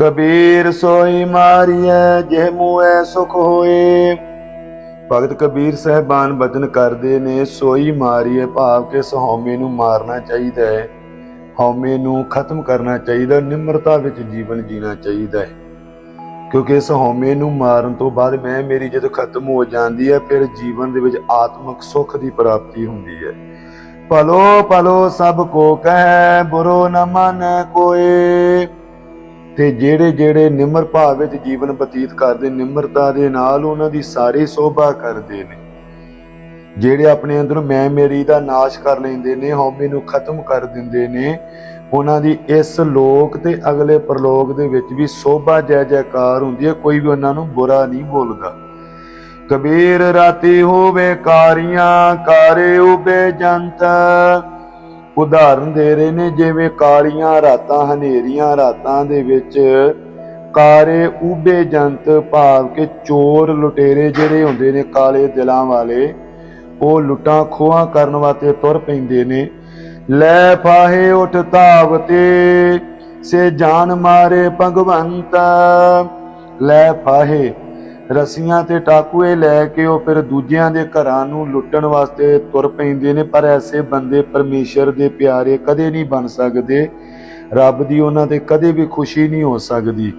ਕਬੀਰ ਸੋਈ ਮਾਰੀਐ ਜੇ ਮੂਐ ਸੁਖ ਹੋਏ। ਭਗਤ ਕਬੀਰ ਸਹਿਬਾਨ ਬਚਨ ਕਰਦੇ ਨੇ, ਸੋਈ ਮਾਰੀਏ ਭਾਵ ਕਿ ਇਸ ਨੂੰ ਮਾਰਨਾ ਚਾਹੀਦਾ ਹੈ। ਹਉਮੈ ਨੂੰ ਖਤਮ ਕਰਨਾ ਚਾਹੀਦਾ, ਨਿਮਰਤਾ ਵਿੱਚ ਜੀਵਨ ਜੀਣਾ ਚਾਹੀਦਾ ਹੈ। ਕਿਉਂਕਿ ਇਸ ਹਉਮੈ ਨੂੰ ਮਾਰਨ ਤੋਂ ਬਾਅਦ ਮੈਂ, ਮੇਰੀ ਜਦ ਖਤਮ ਹੋ ਜਾਂਦੀ ਹੈ, ਫਿਰ ਜੀਵਨ ਦੇ ਵਿੱਚ ਆਤਮਿਕ ਸੁੱਖ ਦੀ ਪ੍ਰਾਪਤੀ ਹੁੰਦੀ ਹੈ। ਭਲੋ ਭਲੋ ਸਭ ਕੋ ਕਹਿ, ਬੁਰੋ ਨ ਮਨ ਕੋਏ। ਤੇ ਜਿਹੜੇ ਜਿਹੜੇ ਨਿਮਰ ਭਾਵ ਵਿੱਚ ਜੀਵਨ ਬਤੀਤ ਕਰਦੇ, ਨਿਮਰਤਾ ਦੇ ਨਾਲ ਉਹਨਾਂ ਦੀ ਸਾਰੀ ਸੋਭਾ ਕਰਦੇ ਨੇ। ਜਿਹੜੇ ਆਪਣੇ ਅੰਦਰੋਂ ਮੈਂ ਮੇਰੀ ਦਾ ਨਾਸ਼ ਕਰ ਲੈਂਦੇ ਨੇ, ਹਉਮੈ ਨੂੰ ਖਤਮ ਕਰ ਦਿੰਦੇ ਨੇ, ਉਹਨਾਂ ਦੀ ਇਸ ਲੋਕ ਤੇ ਅਗਲੇ ਪ੍ਰਲੋਕ ਦੇ ਵਿੱਚ ਵੀ ਸੋਭਾ ਜੈ ਜੈਕਾਰ ਹੁੰਦੀ ਹੈ, ਕੋਈ ਵੀ ਉਹਨਾਂ ਨੂੰ ਬੁਰਾ ਨਹੀਂ ਬੋਲਦਾ। ਕਬੀਰ ਰਾਤੀ ਹੋਵੇ ਕਾਰੀਆਂ, ਕਾਰੇ ਉਬੇ ਜੰਤ ਉਦਾਹਰਨ ਦੇ ਰਹੇ ਨੇ, ਜਿਵੇਂ ਕਾਲੀਆਂ ਰਾਤਾਂ, ਹਨੇਰੀਆਂ ਰਾਤਾਂ ਦੇ ਵਿੱਚ ਕਾਰੇ ਉਬੇ ਜੰਤ ਭਾਵ ਕਿ ਚੋਰ ਲੁਟੇਰੇ ਜਿਹੜੇ ਹੁੰਦੇ ਨੇ ਕਾਲੇ ਦਿਲਾਂ ਵਾਲੇ, ਉਹ ਲੁੱਟਾਂ ਖੋਹਾਂ ਕਰਨ ਵਾਸਤੇ ਤੁਰ ਪੈਂਦੇ ਨੇ। ਲੈ ਫਾਹੇ ਉਠ ਧਾਵਤੇ ਸੇ ਜਾਨ ਮਾਰੇ ਭਗਵੰਤ। ਲੈ ਫਾਹੇ ਰਸੀਆਂ ਤੇ ਟਾਕੂਏ ਲੈ ਕੇ ਉਹ ਫਿਰ ਦੂਜਿਆਂ ਦੇ ਘਰਾਂ ਨੂੰ ਲੁੱਟਣ ਵਾਸਤੇ ਤੁਰ ਪੈਂਦੇ ਨੇ, ਪਰ ਐਸੇ ਬੰਦੇ ਪਰਮੇਸ਼ਰ ਦੇ ਪਿਆਰੇ ਕਦੇ ਨਹੀਂ ਬਣ ਸਕਦੇ। ਰੱਬ ਦੀ ਉਹਨਾਂ ਤੇ ਕਦੇ ਵੀ ਖੁਸ਼ੀ ਨਹੀਂ ਹੋ ਸਕਦੀ।